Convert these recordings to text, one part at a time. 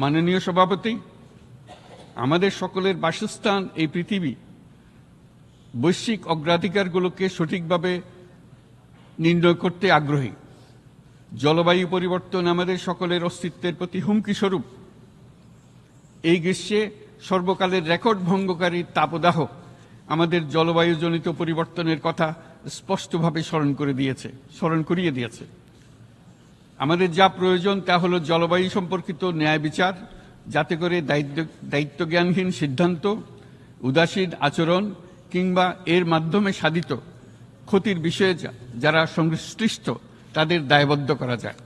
মাননীয় সভাপতি, আমাদের সকলের বাসস্থান এই পৃথিবী। বৈশ্বিক অগ্রাধিকারগুলোকে সঠিকভাবে নির্ণয় করতে আগ্রহী। জলবায়ু পরিবর্তন আমাদের সকলের অস্তিত্বের প্রতি হুমকি স্বরূপ। এই গ্রীষ্মে সর্বকালের রেকর্ড ভঙ্গকারী তাপদাহ আমাদের জলবায়ুজনিত পরিবর্তনের কথা স্পষ্টভাবে স্মরণ করে দিয়েছে, স্মরণ করিয়ে দিয়েছে। আমাদের যা প্রয়োজন তা হলো জলবায়ু সম্পর্কিত ন্যায় বিচার, যাতে করে দায়িত্ব, দায়িত্বজ্ঞানহীন সিদ্ধান্ত, উদাসীন আচরণ কিংবা এর মাধ্যমে সাধিত ক্ষতির বিষয়ে যারা সংশ্লিষ্ট, তাদের দায়বদ্ধ করা যায়।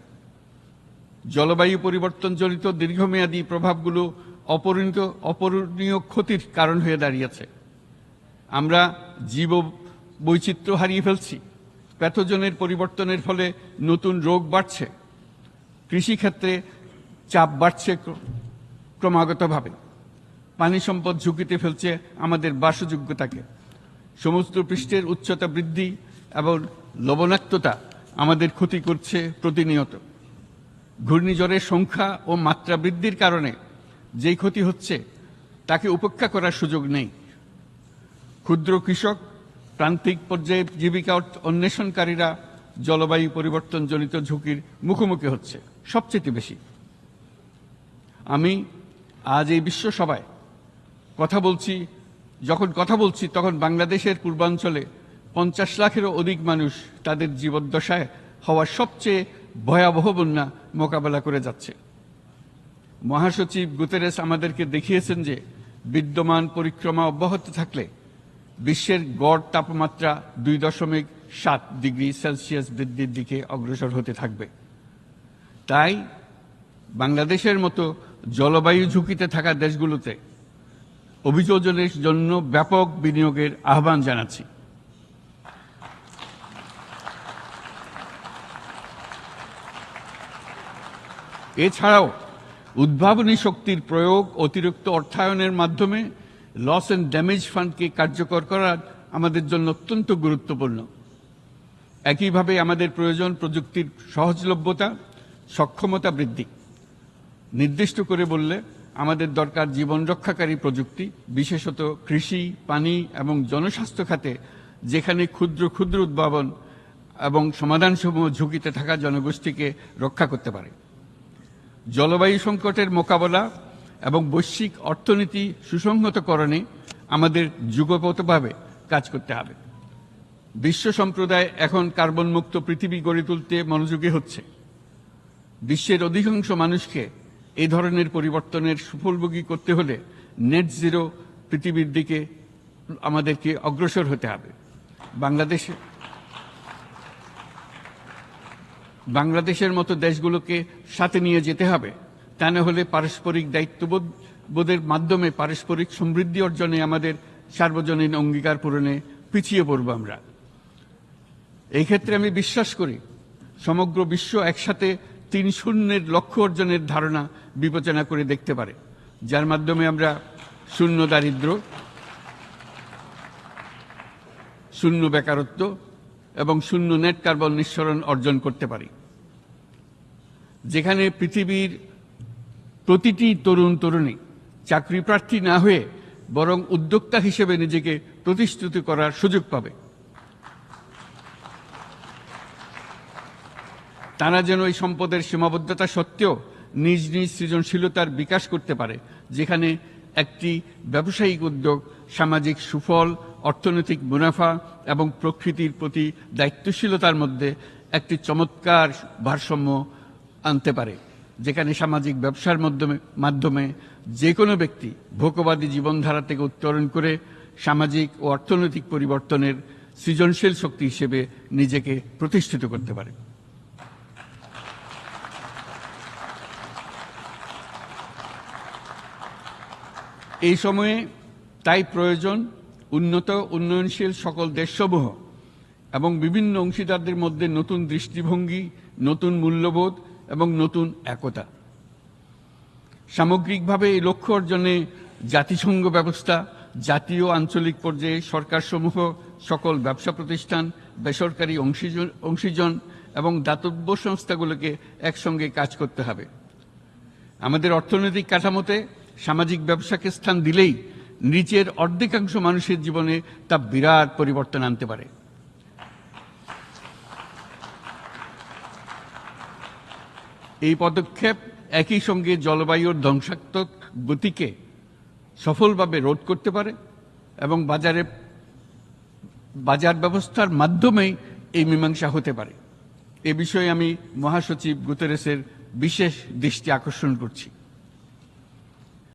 জলবায়ু পরিবর্তনজনিত দীর্ঘমেয়াদী প্রভাবগুলো অপরিণত, অপরণীয় ক্ষতির কারণ হয়ে দাঁড়িয়েছে। আমরা জীব বৈচিত্র্য হারিয়ে ফেলছি। প্যাথোজনের পরিবর্তনের ফলে নতুন রোগ বাড়ছে। কৃষিক্ষেত্রে চাপ বাড়ছে ক্রমাগতভাবে। পানি সম্পদ ঝুঁকিতে ফেলছে আমাদের বাসযোগ্যতাকে। সমুদ্র পৃষ্ঠের উচ্চতা বৃদ্ধি এবং লবণাক্ততা আমাদের ক্ষতি করছে প্রতিনিয়ত। ঘূর্ণিঝড়ের সংখ্যা ও মাত্রা বৃদ্ধির কারণে যেই ক্ষতি হচ্ছে, তাকে উপেক্ষা করার সুযোগ নেই। ক্ষুদ্র কৃষক, প্রান্তিক পর্যায়ে জীবিকা অন্বেষণকারীরা জলবায়ু পরিবর্তনজনিত ঝুঁকির মুখোমুখি হচ্ছে, সবচেয়ে বেশি। আমি আজ এই বিশ্ব সভায় কথা বলছি, যখন কথা বলছি তখন বাংলাদেশের পূর্বাঞ্চলে পঞ্চাশ লাখেরও অধিক মানুষ তাদের জীবদ্দশায় হওয়ার সবচেয়ে ভয়াবহ বন্যা মোকাবেলা করে যাচ্ছে। মহাসচিব গুতেরেস আমাদেরকে দেখিয়েছেন যে বিদ্যমান পরিক্রমা অব্যাহত থাকলে বিশ্বের গড় তাপমাত্রা দুই দশমিক সাত ডিগ্রি সেলসিয়াস বৃদ্ধির দিকে অগ্রসর হতে থাকবে। তাই বাংলাদেশের মতো জলবায়ু ঝুঁকিতে থাকা দেশগুলোতে অভিযোজনের জন্য ব্যাপক বিনিয়োগের আহ্বান জানাচ্ছি। এছাড়াও উদ্ভাবনী শক্তির প্রয়োগ অতিরিক্ত অর্থায়নের মাধ্যমে লস অ্যান্ড ড্যামেজ ফান্ডকে কার্যকর করা আমাদের জন্য অত্যন্ত গুরুত্বপূর্ণ। একইভাবে আমাদের প্রয়োজন প্রযুক্তির সহজলভ্যতা, সক্ষমতা বৃদ্ধি। নির্দিষ্ট করে বললে, আমাদের দরকার জীবন রক্ষাকারী প্রযুক্তি, বিশেষত কৃষি, পানি এবং জনস্বাস্থ্য খাতে, যেখানে ক্ষুদ্র ক্ষুদ্র উদ্ভাবন এবং সমাধানসমূহ ঝুঁকিতে থাকা জনগোষ্ঠীকে রক্ষা করতে পারে। জলবায়ু সংকটের মোকাবেলা এবং বৈশ্বিক অর্থনীতি সুসংহতকরণে আমাদের যুগপতভাবে কাজ করতে হবে। বিশ্ব সম্প্রদায় এখন কার্বন মুক্ত পৃথিবী গড়ে তুলতে মনোযোগী হচ্ছে। বিশ্বের অধিকাংশ মানুষকে এই ধরনের পরিবর্তনের সুফলভোগী করতে হলে নেট জিরো পৃথিবীর দিকে আমাদেরকে অগ্রসর হতে হবে। বাংলাদেশে বাংলাদেশের মতো দেশগুলোকে সাথে নিয়ে যেতে হবে। তা না হলে পারস্পরিক দায়িত্ববোধ বোধের মাধ্যমে পারস্পরিক সমৃদ্ধি অর্জনে আমাদের সার্বজনীন অঙ্গীকার পূরণে পিছিয়ে পড়ব আমরা। এই ক্ষেত্রে আমি বিশ্বাস করি, সমগ্র বিশ্ব একসাথে তিন শূন্যের লক্ষ্য অর্জনের ধারণা বিবেচনা করে দেখতে পারে। যার মাধ্যমে আমরা শূন্য দারিদ্র, শূন্য বেকারত্ব এবং শূন্য নেট কার্বন নিঃসরণ অর্জন করতে পারি। যেখানে পৃথিবীর প্রতিটি তরুণ তরুণী চাকরি প্রার্থী না হয়ে বরং উদ্যোক্তা হিসেবে নিজেকে প্রতিষ্ঠিত করার সুযোগ পাবে। তারা যেন এই সম্পদের সীমাবদ্ধতা সত্ত্বেও নিজ নিজ সৃজনশীলতার বিকাশ করতে পারে, যেখানে একটি ব্যবসায়িক উদ্যোগ, সামাজিক সুফল, অর্থনৈতিক মুনাফা এবং প্রকৃতির প্রতি দায়িত্বশীলতার মধ্যে একটি চমৎকার ভারসাম্য আনতে পারে, যেখানে সামাজিক ব্যবসার মাধ্যমে মাধ্যমে যে কোনো ব্যক্তি ভোগবাদী জীবনধারা থেকে উত্তরণ করে সামাজিক ও অর্থনৈতিক পরিবর্তনের সৃজনশীল শক্তি হিসেবে নিজেকে প্রতিষ্ঠিত করতে পারে। এই সময়ে তাই প্রয়োজন উন্নত, উন্নয়নশীল সকল দেশসমূহ এবং বিভিন্ন অংশীদারদের মধ্যে নতুন দৃষ্টিভঙ্গি, নতুন মূল্যবোধ এবং নতুন একতা। সামগ্রিকভাবে এই লক্ষ্য অর্জনে জাতিসংঘ ব্যবস্থা, জাতীয় আঞ্চলিক পর্যায়ে সরকারসমূহ, সকল ব্যবসা প্রতিষ্ঠান, বেসরকারি অংশীজন অংশীজন এবং দাতব্য সংস্থাগুলোকে একসঙ্গে কাজ করতে হবে। আমাদের অর্থনৈতিক কাঠামোতে সামাজিক ব্যবসাকে স্থান দিলেই নিচের অর্ধেকাংশ মানুষের জীবনে তা বিরাট পরিবর্তন আনতে পারে। এই পদক্ষেপ একই সঙ্গে জলবায়ুর ধ্বংসাত্মক গতিকে সফলভাবে রোধ করতে পারে এবং বাজারে বাজার ব্যবস্থার মাধ্যমেই এই মীমাংসা হতে পারে। এ বিষয়ে আমি মহাসচিব গুতেরেসের বিশেষ দৃষ্টি আকর্ষণ করছি।